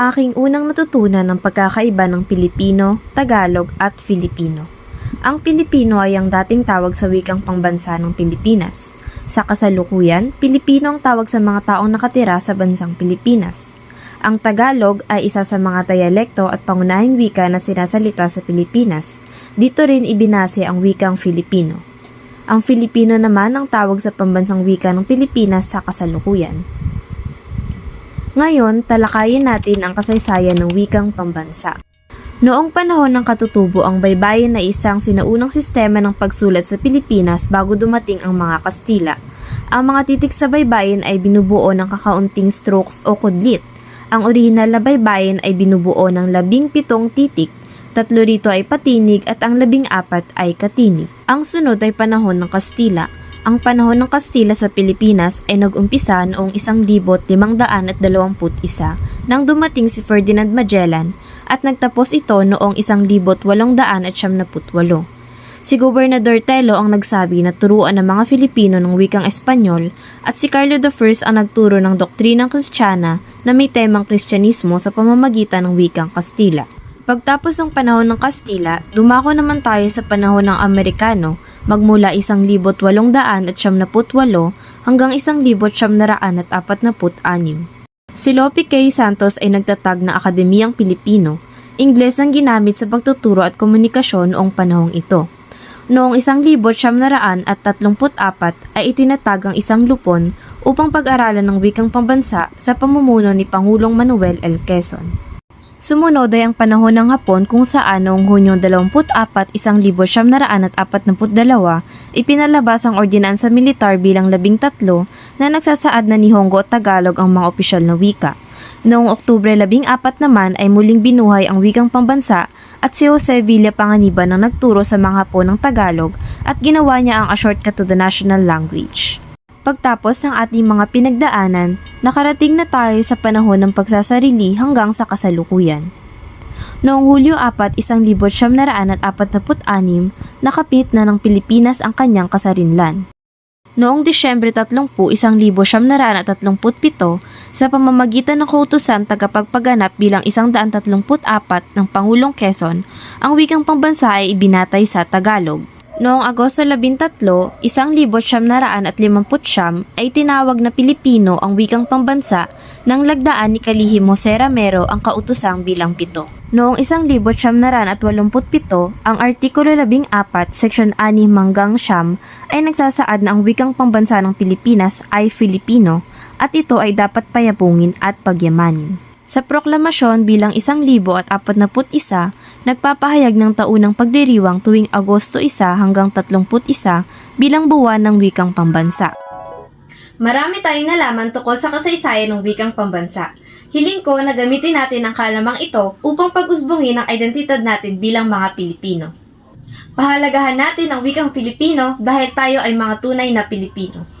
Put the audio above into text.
aking unang natutunan ng pagkakaiba ng Pilipino, Tagalog at Filipino. Ang Pilipino ay ang dating tawag sa wikang pangbansa ng Pilipinas. Sa kasalukuyan, Pilipino ang tawag sa mga taong nakatira sa bansang Pilipinas. Ang Tagalog ay isa sa mga dialekto at pangunahing wika na sinasalita sa Pilipinas. Dito rin ibinase ang wikang Filipino. Ang Filipino naman ang tawag sa pambansang wika ng Pilipinas sa kasalukuyan. Ngayon, talakayin natin ang kasaysayan ng wikang pambansa. Noong panahon ng katutubo, ang baybayin ay isang sinaunang sistema ng pagsulat sa Pilipinas bago dumating ang mga Kastila. Ang mga titik sa baybayin ay binubuo ng kakaunting strokes o kudlit. Ang orihinal na baybayin ay binubuo ng labing pitong titik, tatlo rito ay patinig at ang labing apat ay katinig. Ang sunod ay panahon ng Kastila. Ang panahon ng Kastila sa Pilipinas ay nag-umpisa noong 1521 nang dumating si Ferdinand Magellan at nagtapos ito noong 1878. Si Gobernador Telo ang nagsabi na turuan ng mga Filipino ng wikang Espanyol at si Carlo I ang nagturo ng doktrinang Kristiyana na may temang Kristyanismo sa pamamagitan ng wikang Kastila. Pagtapos ng panahon ng Kastila, dumako naman tayo sa panahon ng Amerikano magmula 1878 hanggang 1946. Si Lope K. Santos ay nagtatag ng Akademiyang Pilipino. Ingles ang ginamit sa pagtuturo at komunikasyon noong panahong ito. Noong 1934 ay itinatag ang isang lupon upang pag-aralan ng wikang pambansa sa pamumuno ni Pangulong Manuel L. Quezon. Sumunod ay ang panahon ng Hapon kung saan noong Hunyo 24, 1942, ipinalabas ang ordinansa militar bilang labing tatlo na nagsasaad na Nihongo at Tagalog ang mga opisyal na wika. Noong Oktubre 14 naman ay muling binuhay ang wikang pambansa at si Jose Villa Panganiban ang nagturo sa mga Hapon ng Tagalog at ginawa niya ang A Shortcut to the National Language. Pagtapos ng ating mga pinagdaanan, nakarating na tayo sa panahon ng pagsasarili hanggang sa kasalukuyan. Noong Hulyo 4, 1946, nakapit na ng Pilipinas ang kanyang kasarinlan. Noong Disyembre 30, 1937, sa pamamagitan ng kautusan tagapagpaganap bilang 134 ng Pangulong Quezon, ang wikang pambansa ay ibinatay sa Tagalog. Noong Agosto 13, 1950 ay tinawag na Pilipino ang wikang pambansa nang lagdaan ni Kalihimo Seramero ang kautusang bilang pito. Noong 1987, ang Artikulo 14, Section 6 hanggang siyam ay nagsasaad na ang wikang pambansa ng Pilipinas ay Filipino at ito ay dapat payapungin at pagyamanin. Sa proklamasyon bilang 1041, nagpapahayag ng taunang pagdiriwang tuwing Agosto 1 hanggang 31 bilang buwan ng wikang pambansa. Marami tayong nalaman tungkol sa kasaysayan ng wikang pambansa. Hiling ko na gamitin natin ang kalamang ito upang pag-usbungin ang identidad natin bilang mga Pilipino. Pahalagahan natin ang wikang Filipino dahil tayo ay mga tunay na Pilipino.